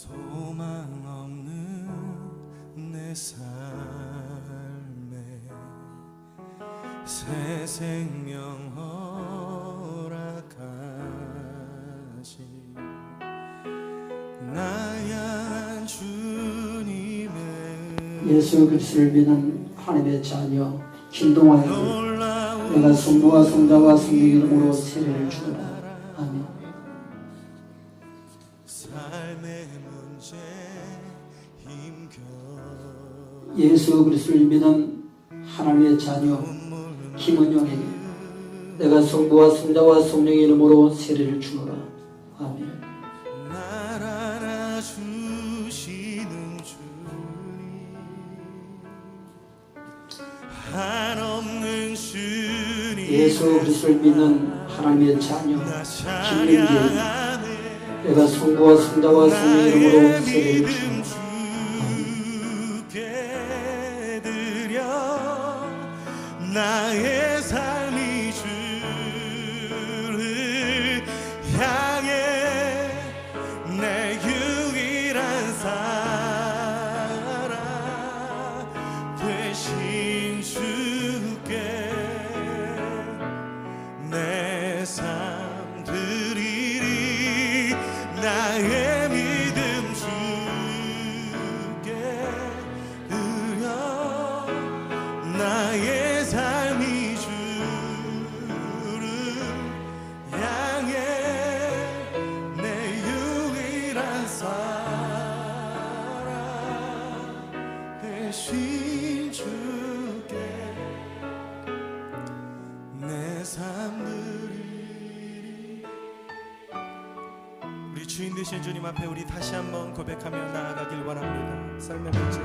소망 없는 내 삶에 새 생명 허락하신 나야 주님의 예수 그리스도를 믿는 하나님의 자녀 김동환에게 내가 성부와 성자와 성령 이름으로 세례를 주노라 아멘. 예수 그리스도를 믿는 하나님의 자녀 김은영에게 내가 성부와 성자와 성령 이름으로 세례를 주노라. 아멘. 예수 그리스도를 믿는 하나님의 자녀 찬양하네 내가 성부와 성자와 성령 이름으로 세례를 드려 나의 삶이 사랑 되신 주께 내 삶들이 우리 주인 되신 주님 앞에 우리 다시 한번 고백하며 나아가길 문제 삶의 문제